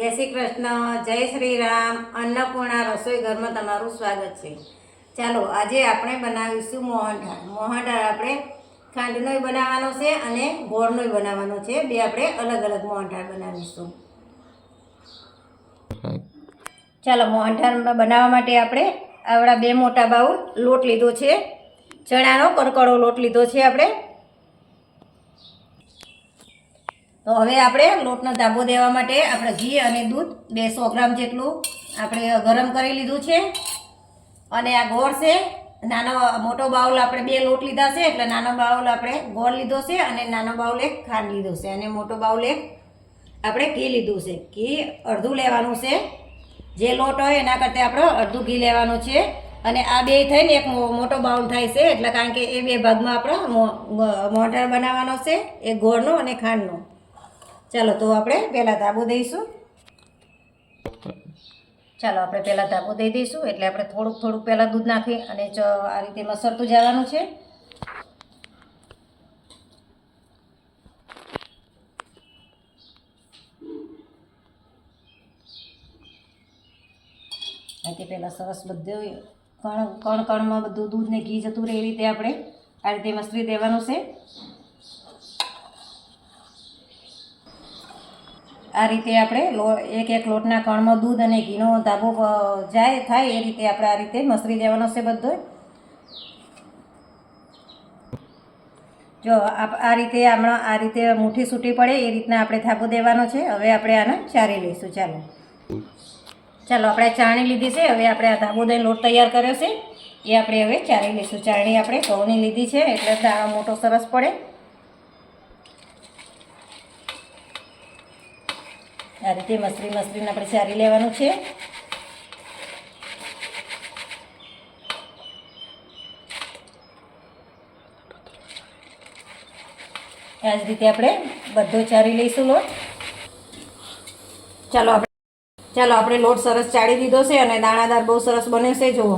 જય શ્રી કૃષ્ણ, જય શ્રી રામ. અન્નપૂર્ણા રસોઈ ઘરમાં તમારું સ્વાગત છે. ચાલો, આજે આપણે બનાવીશું મોહનથાળ. મોહનથાળ આપણે ખાંડનોય બનાવવાનો છે અને ગોળનોય બનાવવાનો છે. બે આપણે અલગ અલગ મોહનથાળ બનાવીશું. ચાલો, મોહનથાળ બનાવવા માટે આપણે આવડા બે મોટા બાઉલ લોટ લીધો છે. ચણાનો કડકડો લોટ લીધો છે આપણે. તો હવે આપણે લોટનો ધાબો દેવા માટે આપણે ઘી અને દૂધ બે સો ગ્રામ જેટલું. આપણે ગરમ કરી લીધું છે. અને આ ગોળ છે. નાનો મોટો બાઉલ આપણે બે લોટ લીધા છે. એટલે નાનો બાઉલ આપણે ગોળ લીધો છે અને નાનો બાઉલ એક ખાંડ લીધો છે. અને મોટો બાઉલ એક આપણે ઘી લીધું છે. ઘી અડધું લેવાનું છે. જે લોટ હોય એના કરતાં આપણે અડધું ઘી લેવાનું છે. અને આ બે થઈને એક મોટો બાઉલ થાય છે. એટલે કારણ કે એ બે ભાગમાં આપણે મોટર બનાવવાનો છે. એ ગોળનો અને ખાંડનો. ચાલો તો આપણે પહેલાં ધાબો દઈશું. ચાલો આપણે પહેલાં ધાબો દઈ દઈશું, એટલે આપણે થોડુંક થોડુંક પહેલાં દૂધ નાખી અને આ રીતે મસરતું જવાનું છે. તે પહેલાં સરસ બધું કણ કણ કણમાં બધું દૂધ ને ઘી જતું રહે એ રીતે આપણે આ રીતે મસરી દેવાનું છે. આ રીતે આપણે લો એક એક લોટના કણમાં દૂધ અને ઘીનો ધાબો જાય, થાય એ રીતે આપણે આ રીતે મસરી દેવાનો છે બધો. જો આ રીતે હમણાં આ રીતે મુઠ્ઠી છૂટી પડે એ રીતના આપણે ધાબો દેવાનો છે. હવે આપણે આને ચારી લઈશું. ચાલો. ચાલો, આપણે ચાણી લીધી છે. હવે આપણે આ ધાબો દઈને લોટ તૈયાર કર્યો છે. એ આપણે હવે ચારી લઈશું. ચારણી આપણે ઘઉંની લીધી છે, એટલે મોટો સરસ પડે. આ રીતે મસરી મસરીને આપણે ચારી લેવાનું છે. આ જ રીતે આપણે બધો ચારી લઈશું લોટ. ચાલો આપણે ચાલો આપણે લોટ સરસ ચાળી દીધો છે અને દાણાદાર બહુ સરસ બને છે, જુઓ.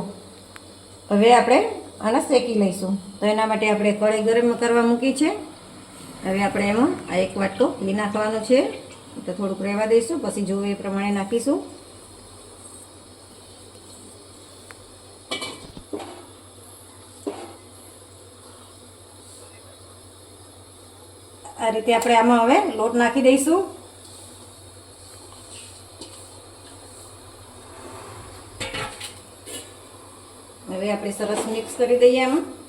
હવે આપણે આને શેકી લઈશું. તો એના માટે આપણે કળી ગરમ કરવા મૂકી છે. હવે આપણે એમાં આ એક વાટકો ઘી નાખવાનું છે. તો થોડુંક રહેવા દઈશું, પછી જો એ પ્રમાણે નાખીશું. આ રીતે આપણે આમાં હવે લોટ નાખી દઈશું. હવે આપણે સરસ મિક્સ કરી દઈએ આમાં.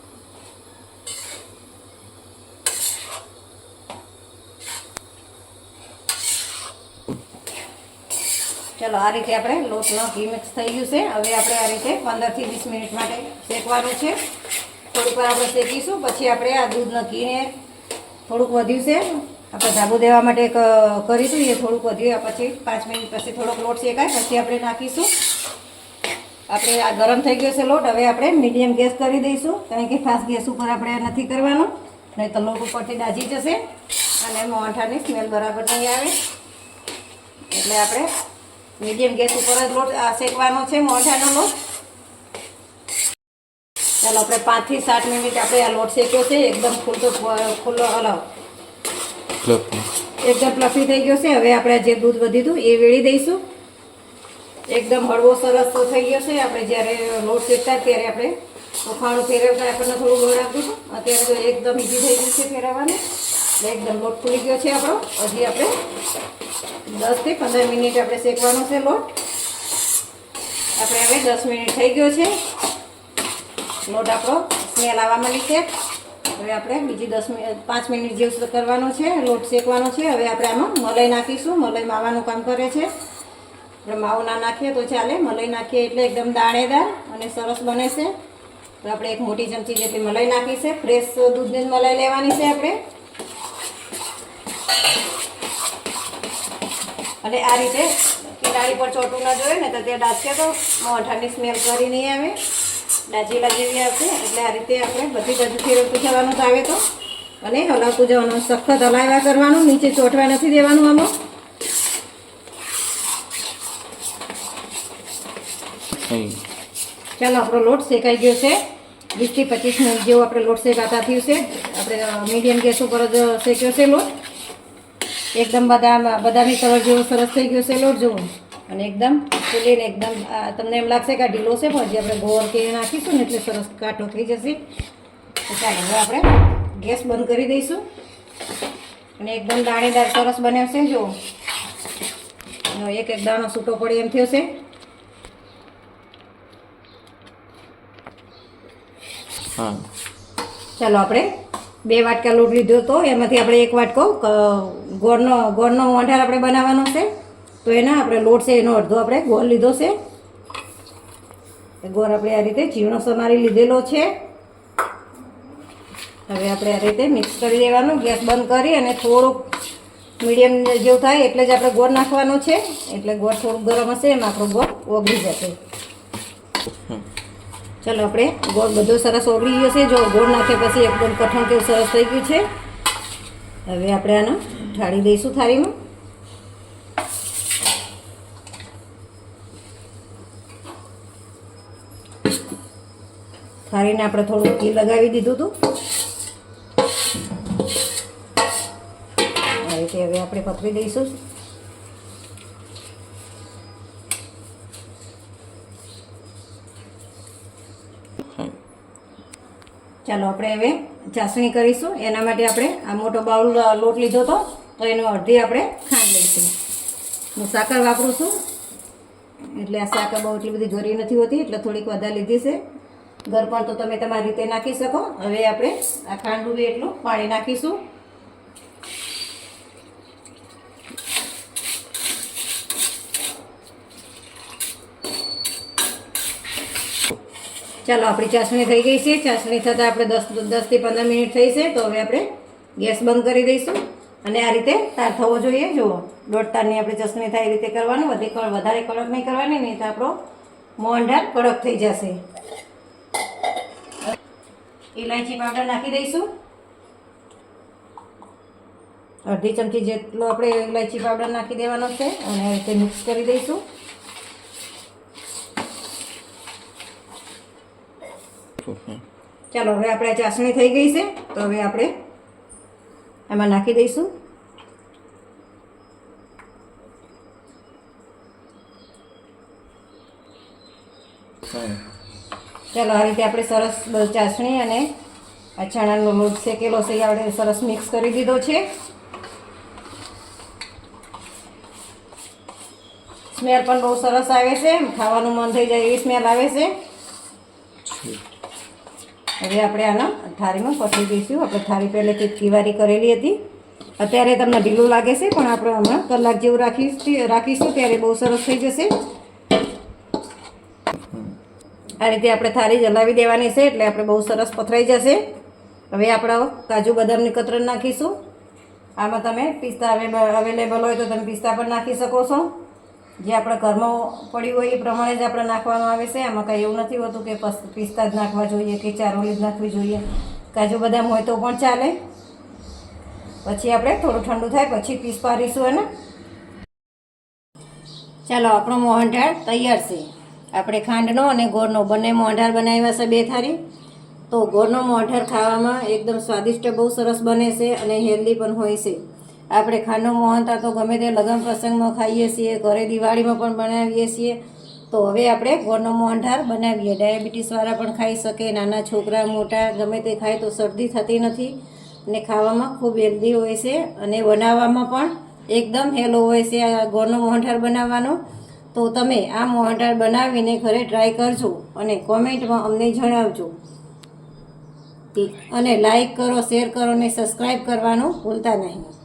ચલો, આ રીતે આપણે લોટનો ઘી મિક્સ થઈ ગયું છે. હવે આપણે આ રીતે પંદરથી વીસ મિનિટ માટે શેકવાનું છે. થોડીક વાર આપણે શેકીશું, પછી આપણે આ દૂધના ઘીને થોડુંક વધ્યું છે. આપણે ધાબુ દેવા માટે કરીશું, એ થોડુંક વધ્યું પછી પાંચ મિનિટ પછી થોડોક લોટ શેકાય, પછી આપણે નાખીશું. આપણે આ ગરમ થઈ ગયો છે લોટ, હવે આપણે મીડિયમ ગેસ કરી દઈશું, કારણ કે ફાસ્ટ ગેસ ઉપર આપણે નથી કરવાનું. નહીં તો લોટ ઉપરથી દાજી જશે અને મોહનઠાની સ્મેલ બરાબર નહીં આવે. એટલે આપણે મીડિયમ ગેસ ઉપર જ લોટ શેકવાનો છે મોઢાનો લોટ. ચાલો આપણે પાંચથી સાત મિનિટ આપણે આ લોટ શેક્યો છે એકદમ ખુલ્લો ખુલ્લો હલાવ. એકદમ પ્લફી થઈ ગયો છે. હવે આપણે જે દૂધ વધી હતું એ વેળી દઈશું. એકદમ હળવો સરસ તો થઈ ગયો છે. આપણે જ્યારે લોટ શેકતા ત્યારે આપણે ઉફાણું ફેરવતા આપણને થોડું બળ આપતું હતું. અત્યારે તો એકદમ ઈઝી થઈ ગયું છે ફેરવવાનું. એકદમ લોટ ખુલી ગયો છે આપણો. હજી આપણે દસથી પંદર મિનિટ આપણે શેકવાનો છે લોટ. આપણે હવે દસ મિનિટ થઈ ગયો છે. લોટ આપણો સ્મેલ આવવા માંડી છે. હવે આપણે બીજી દસ મિનિટ પાંચ મિનિટ જેવું કરવાનો છે. લોટ શેકવાનો છે. હવે આપણે આમાં મલાઈ નાખીશું. મલાઈ માવાનું કામ કરે છે. આપણે માવો ના નાખીએ તો ચાલે. મલાઈ નાખીએ એટલે એકદમ દાણેદાર અને સરસ બને છે. તો આપણે એક મોટી ચમચી જેટલી મલાઈ નાખી છે. ફ્રેશ દૂધની જ મલાઈ લેવાની છે આપણે. અને આ રીતે કિનારી પર ચોટું ના જોઈએ ને તો તે ડાચકે તો મોઠાની સ્મેલ કરી નહીં આવે. ડાચીલા જેવી આવશે એટલે આ રીતે આપણે બધી બાજુ ફેરવતું જવાનું આવે તો. અને હલાવતું જવાનું સખત હલાવ્યા કરવાનું નીચે ચોટવા નથી દેવાનું આમાં. ચાલો આપણો લોટ શેકાઈ ગયો છે. વીસથી પચીસ મિનિટ જેવો આપણે લોટ શેકાતા થયું છે. આપણે મીડિયમ ગેસ ઉપર જ શેક્યો છે લોટ. એકદમ બધા બદામી કલર જેવો સરસ થઈ ગયો છે લોટ જુઓ અને એકદમ ફૂલીને એકદમ તમને એમ લાગશે કે આ ઢીલો છે પણ હજી આપણે ગોળ કે નાખીશું ને એટલે સરસ કાંઠો થઈ જશે. તો ચાલો હવે આપણે ગેસ બંધ કરી દઈશું. અને એકદમ દાણેદાર સરસ બન્યો છે જુઓ એક એક દાણો છૂટો પડે એમ થયો છે. હા. ચાલો આપણે બે વાટકા લોટ લીધો હતો એમાંથી આપણે એક વાટકો ગોળનો ગોળનો મોંઢાર આપણે બનાવવાનો છે. તો એના આપણે લોટ છે, એનો અડધો આપણે ગોળ લીધો છે. ગોળ આપણે આ રીતે ઝીણો સમારી લીધેલો છે. હવે આપણે આ રીતે મિક્સ કરી દેવાનું, ગેસ બંધ કરી અને થોડુંક મીડિયમ જેવું થાય એટલે જ આપણે ગોળ નાખવાનો છે. એટલે ગોળ થોડુંક ગરમ હશે, એમાં આપણો ગોળ ઓગળી જશે. ચાલો આપણે ગોળ બધો સરસ ઓગળી ગયો છે. જો ગોળ નાખ્યા પછી એકદમ કઠણ કેવું સરસ થઈ ગયું છે. હવે આપણે આને ઠાળી દઈશું થાળીમાં. થાળીને આપણે થોડું ઘી લગાવી દીધું હતું. આ રીતે હવે આપણે પકડી દઈશું. ચાલો આપણે હવે ચાસણી કરીશું. એના માટે આપણે આ મોટો બાઉલ લોટ લીધો હતો. તો એનો અડધી આપણે ખાંડ લઈશું. હું સાકર વાપરું છું. એટલે આ સાકર બહુ એટલી બધી ઘરી નથી હોતી, એટલે થોડીક વધારે લીધી છે. ઘર પણ તો તમે તમારી રીતે નાખી શકો. હવે આપણે આ ખાંડ ડૂબે એટલું પાણી નાખીશું. ચાલો, આપણી ચાસણી થઈ ગઈ છે. ચાસણી થતાં આપણે દસ દસથી પંદર મિનિટ થઈ છે, તો હવે આપણે ગેસ બંધ કરી દઈશું. અને આ રીતે તાર થવો જોઈએ. જુઓ, દોઢ તારની આપણે ચસણી થાય એ રીતે કરવાનું. વધી વધારે કડક નહીં કરવાની, નહીં તો આપણો મોંઢાર કડક થઈ જશે. ઇલાયચી પાવડર નાખી દઈશું. અડધી ચમચી જેટલો આપણે ઇલાયચી પાવડર નાખી દેવાનો છે. અને રીતે મિક્સ કરી દઈશું. ચાલો હવે આપણે ચાસણી થઈ ગઈ છે તો હવે આપણે એમાં નાખી દઈશું. ચાલો આ રીતે આપણે સરસ ચાસણી અને આ ચણાનો લોટ શેકેલો છે એ આપણે સરસ મિક્સ કરી દીધો છે. સ્મેલ પણ બહુ સરસ આવે છે ખાવાનું મન થઈ જાય એવી સ્મેલ આવે છે. હવે આપણે આના થાળીમાં પસરી દઈશું આપણે થાળી પહેલેથી જ કરેલી હતી. અત્યારે તમને ઢીલું લાગે છે, પણ આપણે હમણાં કલાક જેવું રાખીશું રાખીશું, ત્યારે બહુ સરસ થઈ જશે. આ રીતે આપણે થાળી જલાવી દેવાની છે, એટલે આપણે બહુ સરસ પથરાઈ જશે. હવે આપણે કાજુ બદામની કતરણ નાખીશું. આમાં તમે પિસ્તા અવેલેબલ હોય તો તમે પિસ્તા પણ નાખી શકો છો. જે આપણા ઘરમાં પડ્યું હોય એ પ્રમાણે જ આપણે નાખવામાં આવે છે. આમાં કંઈ એવું નથી હોતું કે પસ- પિસ્તા જ નાખવા જોઈએ કે ચારોલી જ નાખવી જોઈએ. કાજુ બદામ હોય તો પણ ચાલે. પછી આપણે થોડું ઠંડુ થાય પછી પીસ પારીશું એને ચાલો, આપણો મોહનઢાળ તૈયાર છે. આપણે ખાંડનો અને ગોળનો, બંને મોહનથાળ બનાવ્યા છે બે થાળી. તો ગોળનો મોહનથાળ ખાવામાં એકદમ સ્વાદિષ્ટ, બહુ સરસ બને છે અને હેલ્ધી પણ હોય છે. આપણે ખાંડનો મોહનતા તો ગમે તે લગ્ન પ્રસંગમાં ખાઈએ છીએ, ઘરે દિવાળીમાં પણ બનાવીએ છીએ. તો હવે આપણે ગોળનો મોહનથાળ બનાવીએ. ડાયાબિટીસવાળા પણ ખાઈ શકે, નાના છોકરા, મોટા, ગમે તે ખાય તો શરદી થતી નથી. અને ખાવામાં ખૂબ હેલ્ધી હોય છે અને બનાવવામાં પણ એકદમ હેલો હોય છે આ ગોળનો મોહનથાળ બનાવવાનો. તો તમે આ મોહનથાળ બનાવીને ઘરે ટ્રાય કરજો અને કોમેન્ટમાં અમને જણાવજો. અને લાઈક કરો શેર કરો અને સબસ્ક્રાઈબ કરવાનું ભૂલતા નહીં.